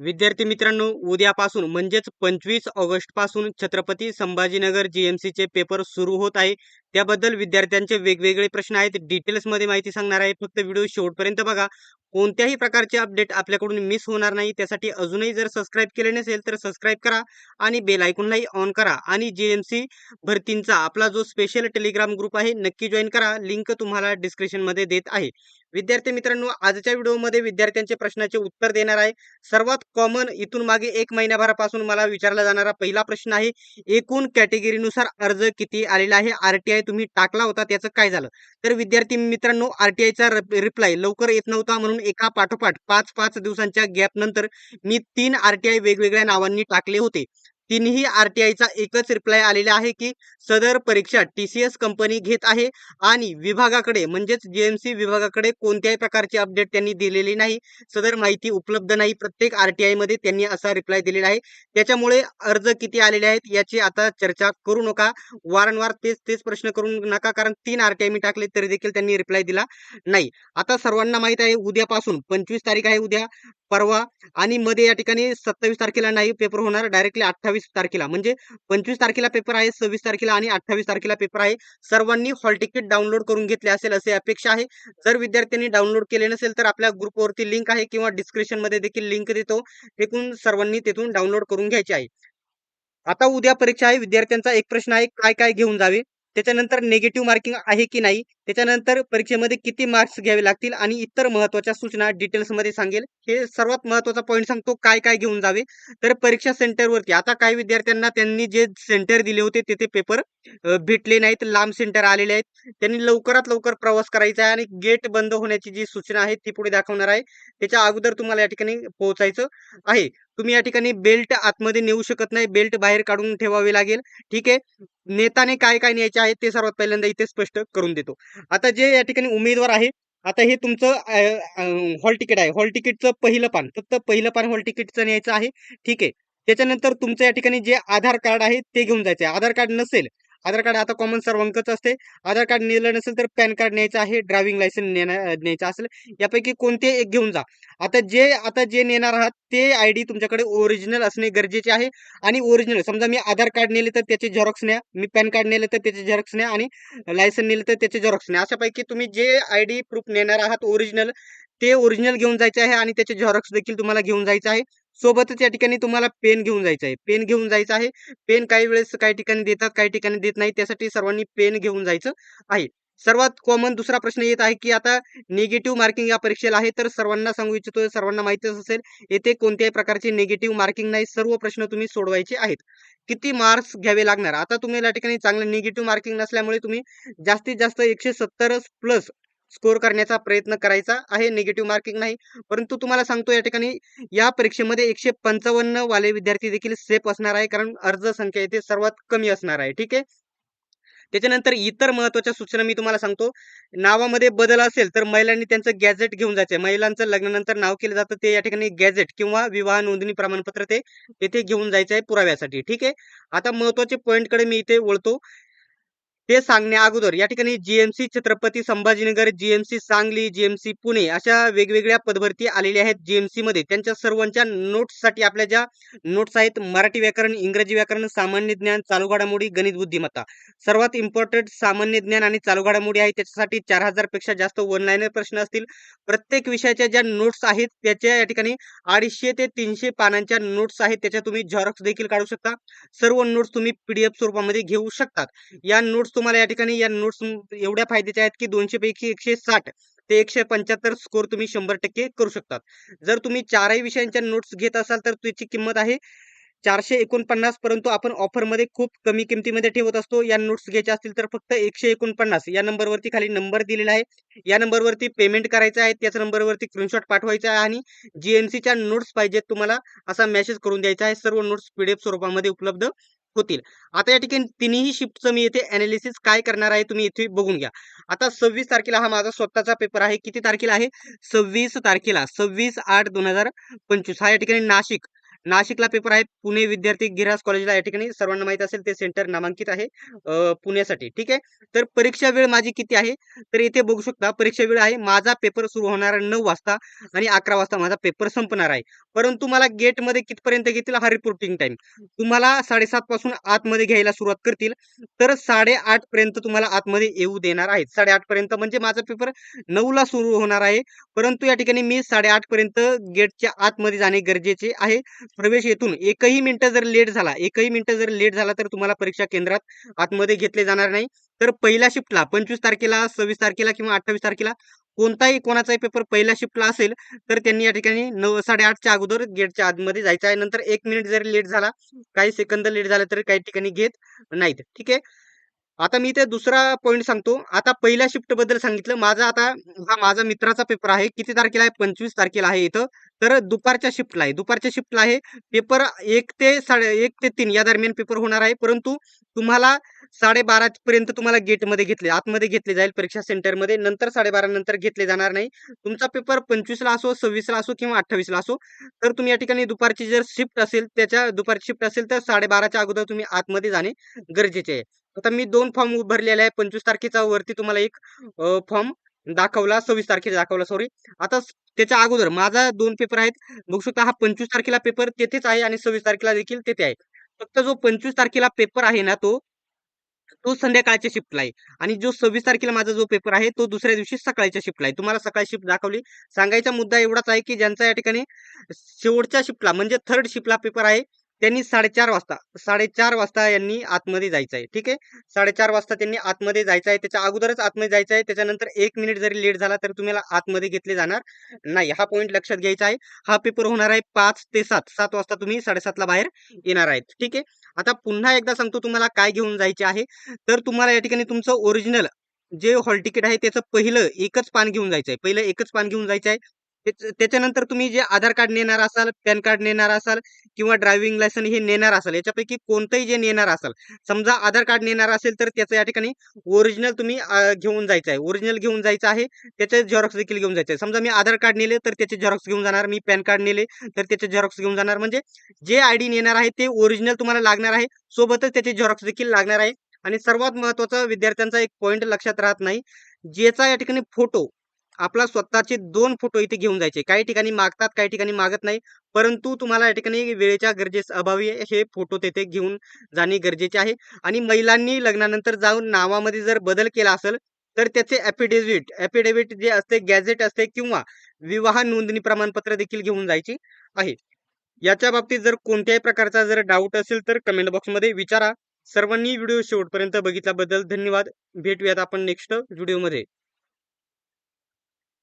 विद्यार्थी मित्रांनो उद्यापासून म्हणजेच पंचवीस ऑगस्टपासून छत्रपती संभाजीनगर जीएमसी चे पेपर सुरू होत आहे. त्याबद्दल विद्यार्थ्यांचे वेगवेगळे प्रश्न आहेत. डिटेल्समध्ये माहिती सांगणार आहे. फक्त व्हिडिओ शेवटपर्यंत बघा. कोणत्याही प्रकारचे अपडेट आपल्याकडून मिस होणार नाही. त्यासाठी अजूनही जर सबस्क्राईब केले नसेल तर सबस्क्राईब करा आणि बेल आयकॉनलाही ऑन करा. आणि जीएमसी भरतींचा आपला जो स्पेशल टेलिग्राम ग्रुप आहे नक्की जॉईन करा. लिंक तुम्हाला डिस्क्रिप्शनमध्ये देत आहे. विद्यार्थी मित्रांनो आजच्या व्हिडिओमध्ये विद्यार्थ्यांचे प्रश्नाचे उत्तर देणार आहे. सर्वात कॉमन इथून मागे एक महिन्याभरापासून मला विचारला जाणारा पहिला प्रश्न आहे. एकूण कॅटेगरीनुसार अर्ज किती आलेला आहे? आरटीआय तुम्ही टाकला होता त्याचं काय झालं? तर विद्यार्थी मित्रांनो आरटीआयचा रिप्लाय लवकर येत नव्हता म्हणून एका पाठोपाठ पाच पाच दिवसांच्या गॅप नंतर मी तीन आरटीआय वेगवेगळ्या नावांनी टाकले होते. तिन्ही आरटीआयचा एकच रिप्लाय आलेला आहे की सदर परीक्षा टी सी एस कंपनी घेत आहे आणि विभागाकडे म्हणजेच जीएमसी विभागाकडे कोणत्याही प्रकारची अपडेट त्यांनी दिलेली नाही. सदर माहिती उपलब्ध नाही. प्रत्येक आरटीआयमध्ये त्यांनी असा रिप्लाय दिलेला आहे. त्याच्यामुळे अर्ज किती आलेले आहेत याची आता चर्चा करू नका. वारंवार तेच तेच प्रश्न करू नका. कारण तीन आरटीआय मी टाकले तरी देखील त्यांनी रिप्लाय दिला नाही. आता सर्वांना माहीत आहे उद्यापासून पंचवीस तारीख आहे उद्या. परवा आणि मध्ये या ठिकाणी सत्तावीस तारखेला नाही पेपर होणार डायरेक्टली अठ्ठावीस तारखेला. म्हणजे पंचवीस तारखेला पेपर आहे सव्वीस तारखेला आणि अठ्ठावीस तारखेला पेपर आहे. सर्वांनी हॉल तिकीट डाउनलोड करून घेतले असेल असे अपेक्षा आहे. जर विद्यार्थ्यांनी डाउनलोड केले नसेल तर आपल्या ग्रुपवरती लिंक आहे किंवा डिस्क्रिप्शनमध्ये देखील लिंक देतो. एकूण सर्वांनी तिथून डाउनलोड करून घ्यायचे आहे. आता उद्या परीक्षा आहे. विद्यार्थ्यांचा एक प्रश्न आहे काय काय घेऊन जावे? त्याच्यानंतर नेगेटिव्ह मार्किंग आहे की नाही त्याच्यानंतर परीक्षेमध्ये किती मार्क्स घ्यावे लागतील आणि इतर महत्त्वाच्या सूचना डिटेल्समध्ये सांगेल. हे सर्वात महत्त्वाचा पॉईंट सांगतो काय काय घेऊन जावे. तर परीक्षा सेंटरवरती आता काही विद्यार्थ्यांना त्यांनी जे सेंटर दिले होते तेथे पेपर भेटले नाहीत. लांब सेंटर आलेले आहेत. त्यांनी लवकरात लवकर प्रवास करायचा आहे आणि गेट बंद होण्याची जी सूचना आहे ती पुढे दाखवणार आहे. त्याच्या अगोदर तुम्हाला या ठिकाणी पोहोचायचं आहे. तुम्ही या ठिकाणी बेल्ट आतमध्ये नेऊ शकत नाही. बेल्ट बाहेर काढून ठेवावे लागेल. ठीक आहे? नेताने काय काय न्यायचे आहे ते सर्वात पहिल्यांदा इथे स्पष्ट करून देतो. आता जे या ठिकाणी उमेदवार आहे आता हे तुमचं हॉल तिकीट आहे. हॉल तिकीटचं पहिलं पान. फक्त पहिलं पान हॉल तिकीटचं न्यायचं आहे. ठीक आहे. त्याच्यानंतर तुमचं या ठिकाणी जे आधार कार्ड आहे ते घेऊन जायचं आहे आधार कार्ड नसेल आधार कार्ड आता कॉमन सर्वांकच असते. आधार कार्ड नेलं नसेल तर पॅन कार्ड न्यायचं आहे ड्रायव्हिंग लायसन्स न्यायचं असेल यापैकी कोणते एक घेऊन जा. आता जे आता जे नेणार आहात ते आय डी तुमच्याकडे ओरिजिनल असणे गरजेचे आहे. आणि ओरिजिनल समजा मी आधार कार्ड नेले तर त्याचे झेरॉक्स न्या मी पॅन कार्ड नेले तर त्याचे झेरॉक्स न्या आणि लायसन नेले तर त्याचे झेरॉक्स न्या. अशापैकी तुम्ही जे आय डी प्रूफ नेणार आहात ओरिजिनल ते ओरिजिनल घेऊन जायचे आहे आणि त्याचे झेरॉक्स देखील तुम्हाला घेऊन जायचं आहे. सोबतच या ठिकाणी तुम्हाला पेन घेऊन जायचं आहे. पेन घेऊन जायचं आहे. पेन काही वेळेस काही ठिकाणी देतात काही ठिकाणी देत नाही. त्यासाठी सर्वांनी पेन घेऊन जायचं आहे. सर्वात कॉमन दुसरा प्रश्न येत आहे की आता निगेटिव्ह मार्किंग या परीक्षेला आहे. तर सर्वांना सांगू इच्छितो सर्वांना माहितीच असेल येथे कोणत्याही प्रकारचे निगेटिव्ह मार्किंग नाही. सर्व प्रश्न तुम्ही सोडवायचे आहेत. किती मार्क्स घ्यावे लागणार? आता तुम्ही या ठिकाणी चांगलं निगेटिव्ह मार्किंग नसल्यामुळे तुम्ही जास्तीत जास्त एकशे सत्तर प्लस स्कोर करण्याचा प्रयत्न करायचा आहे. निगेटिव्ह मार्किंग नाही. परंतु तुम्हाला सांगतो या ठिकाणी या परीक्षेमध्ये एकशे पंचावन्न वाले विद्यार्थी देखील सेफ असणार आहे. कारण अर्ज संख्या येथे सर्वात कमी असणार आहे. ठीक आहे? त्याच्यानंतर इतर महत्त्वाच्या सूचना मी तुम्हाला सांगतो. नावामध्ये बदल असेल तर महिलांनी त्यांचं गॅझेट घेऊन जायचे महिलांचं लग्नानंतर नाव केलं जातं ते या ठिकाणी गॅझेट किंवा विवाह नोंदणी प्रमाणपत्र ते तेथे घेऊन जायचं आहे पुराव्यासाठी. ठीक आहे? आता महत्त्वाचे पॉईंटकडे मी इथे वळतो. ते सांगण्या अगोदर या ठिकाणी GMC Chhatrapati Sambhajinagar GMC Sangli GMC Pune अशा वेगवेगळ्या पदभरती आलेल्या आहेत जीएमसी मध्ये. त्यांच्या सर्वांच्या नोट्ससाठी आपल्या ज्या नोट्स आहेत मराठी व्याकरण इंग्रजी व्याकरण सामान्य ज्ञान चालू घडामोडी गणित बुद्धिमत्ता. सर्वात इम्पॉर्टंट सामान्य ज्ञान आणि चालू घडामोडी आहे त्याच्यासाठी चार हजारपेक्षा जास्त वन लाईनर प्रश्न असतील. प्रत्येक विषयाच्या ज्या नोट्स आहेत त्याच्या या ठिकाणी अडीचशे ते तीनशे पानांच्या नोट्स आहेत त्याच्या तुम्ही झेरॉक्स देखील काढू शकता. सर्व नोट्स तुम्ही पीडीएफ स्वरूपामध्ये घेऊ शकतात. या नोट्स तुम्हाला या ठिकाणी या नोट्स एवढ्या फायद्याच्या आहेत की दोनशे पैकी एकशे साठ ते एकशे पंच्याहत्तर स्कोर तुम्ही शंभर टक्के करू शकतात. जर तुम्ही चारही विषयांच्या नोट्स घेत असाल तर त्याची किंमत आहे चारशे एकोणपन्नास परंतु आपण ऑफरमध्ये खूप कमी किमतीमध्ये ठेवत असतो. या नोट्स घ्यायच्या असतील तर फक्त एकशे एकोणपन्नास. या नंबरवरती खाली नंबर दिलेला आहे. या नंबरवरती पेमेंट करायचं आहे. त्याच नंबरवरती स्क्रीनशॉट पाठवायचा आहे आणि जीएमसीच्या नोट्स पाहिजेत तुम्हाला असा मेसेज करून द्यायचा आहे. सर्व नोट्स पीडीएफ स्वरूपामध्ये उपलब्ध होतील. आता या ठिकाणी तिन्ही शिफ्टचं मी इथे अनालिसिस काय करणार आहे तुम्ही इथे बघून घ्या. आता सव्वीस तारखेला हा माझा स्वतःचा पेपर आहे. किती तारखेला आहे? सव्वीस तारखेला सव्वीस आठ दोन हजार पंचवीस. हा या ठिकाणी नाशिक नाशिकला पेपर आहे. पुणे विद्यार्थी गिरास कॉलेजला या ठिकाणी सर्वांना माहीत असेल ते सेंटर नामांकित आहे पुण्यासाठी. ठीक आहे? तर परीक्षा वेळ माझी किती आहे? तर इथे बघू शकता परीक्षा वेळ आहे. माझा पेपर सुरू होणार नऊ वाजता आणि अकरा वाजता माझा पेपर संपणार आहे. परंतु मला गेटमध्ये कितपर्यंत घेतील हा रिपोर्टिंग टाइम तुम्हाला साडेसात पासून आतमध्ये घ्यायला सुरुवात करतील. तर साडेआठ पर्यंत तुम्हाला आतमध्ये येऊ देणार आहेत. साडेआठ पर्यंत म्हणजे माझा पेपर नऊ ला सुरू होणार आहे. परंतु या ठिकाणी मी साडेआठ पर्यंत गेटच्या आतमध्ये जाणे गरजेचे आहे. प्रवेश येथून एकही मिनिटं जर लेट झाला एकही मिनिटं जर लेट झाला तर तुम्हाला परीक्षा केंद्रात आतमध्ये घेतले जाणार नाही. तर पहिल्या शिफ्टला पंचवीस तारखेला सव्वीस तारखेला किंवा अठ्ठावीस तारखेला कोणताही कोणाचाही पेपर पहिल्या शिफ्टला असेल तर त्यांनी या ठिकाणी नऊ साडेआठच्या अगोदर गेटच्या आतमध्ये जायचं आहे. नंतर एक मिनिट जरी लेट झाला काही सेकंद लेट झाला तरी काही ठिकाणी घेत नाहीत. ठीक आहे? आता मी इथे दुसरा पॉईंट सांगतो. आता पहिल्या शिफ्टबद्दल सांगितलं. माझा आता हा माझा मित्राचा पेपर आहे. किती तारखेला आहे? पंचवीस तारखेला आहे इथं. तर दुपारच्या शिफ्टला आहे. दुपारच्या शिफ्टला आहे. पेपर एक ते साडे एक ते तीन या दरम्यान पेपर होणार आहे. परंतु तुम्हाला साडेबारा पर्यंत तुम्हाला गेटमध्ये घेतले आतमध्ये घेतले जाईल परीक्षा सेंटरमध्ये. नंतर साडेबारा नंतर घेतले जाणार नाही. तुमचा पेपर पंचवीसला असो सव्वीसला असो किंवा अठ्ठावीसला असो तर तुम्ही या ठिकाणी दुपारची जर शिफ्ट असेल त्याच्या दुपारची शिफ्ट असेल तर साडेबाराच्या अगोदर तुम्ही आतमध्ये जाणे गरजेचे आहे. आता मी दोन फॉर्म भरलेले आहे पंचवीस तारखेचा वरती तुम्हाला एक फॉर्म दाखवला सव्वीस तारखेला दाखवला सॉरी आता त्याच्या अगोदर माझा दोन पेपर आहेत. बघू शकता हा पंचवीस तारखेला पेपर तेथेच आहे आणि सव्वीस तारखेला देखील तेथे आहे. फक्त जो पंचवीस तारखेला पेपर आहे ना तो तो संध्याकाळच्या शिफ्टला आहे. आणि जो सव्वीस तारखेला माझा जो पेपर आहे तो दुसऱ्या दिवशी सकाळच्या शिफ्टला आहे. तुम्हाला सकाळी शिफ्ट दाखवली. सांगायचा मुद्दा एवढाच आहे की ज्यांचा या ठिकाणी शेवटच्या शिफ्टला म्हणजे थर्ड शिफ्टला पेपर आहे त्यांनी साडेचार वाजता साडेचार वाजता यांनी आतमध्ये जायचं आहे ठीक आहे? साडेचार वाजता त्यांनी आतमध्ये जायचं आहे त्याच्या अगोदरच आतमध्ये जायचं आहे त्याच्यानंतर एक मिनिट जरी लेट झाला तर तुम्हाला आतमध्ये घेतले जाणार नाही. हा पॉईंट लक्षात घ्यायचा आहे. हा पेपर होणार आहे पाच ते सात सात वाजता तुम्ही साडेसातला बाहेर येणार आहेत ठीक आहे? आता पुन्हा एकदा सांगतो तुम्हाला काय घेऊन जायचे आहे. तर तुम्हाला या ठिकाणी तुमचं ओरिजिनल जे हॉल तिकीट आहे त्याचं पहिलं एकच पान घेऊन जायचं आहे. पहिलं एकच पान घेऊन जायचं आहे. त्याच्यानंतर तुम्ही जे आधार कार्ड नेणार असाल पॅन कार्ड नेणार असाल किंवा ड्रायव्हिंग लायसन हे नेणार असाल याच्यापैकी कोणतंही जे नेणार असाल समजा आधार कार्ड नेणार असेल तर त्याचं या ठिकाणी ओरिजिनल तुम्ही घेऊन जायचं आहे. ओरिजिनल घेऊन जायचं आहे त्याचे झेरॉक्स देखील घेऊन जायचं आहे. समजा मी आधार कार्ड नेले तर त्याचे झेरॉक्स घेऊन जाणार मी पॅन कार्ड नेले तर त्याचे झेरॉक्स घेऊन जाणार. म्हणजे जे आय डी नेणार आहे ते ओरिजिनल तुम्हाला लागणार आहे. सोबतच त्याचे झेरॉक्स देखील लागणार आहे. आणि सर्वात महत्त्वाचा विद्यार्थ्यांचा एक पॉईंट लक्षात राहत नाही ज्याचा या ठिकाणी फोटो आपला स्वतःचे दोन फोटो इथे घेऊन जायचे. काही ठिकाणी मागतात काही ठिकाणी मागत नाही. परंतु तुम्हाला या ठिकाणी वेळेच्या गरजेस अभावी हे फोटो तेथे घेऊन जाणे गरजेचे आहे. आणि महिलांनी लग्नानंतर जाऊन नावामध्ये जर बदल केला असेल तर त्याचे ॲफिडेव्हिट ॲफिडेव्हिट जे असते गॅझेट असते किंवा विवाह नोंदणी प्रमाणपत्र देखील घेऊन जायची आहे. याच्या बाबतीत जर कोणत्याही प्रकारचा जर डाऊट असेल तर कमेंट बॉक्समध्ये विचारा. सर्वांनी व्हिडिओ शेवटपर्यंत बघितल्याबद्दल धन्यवाद. भेटूयात आपण नेक्स्ट व्हिडिओमध्ये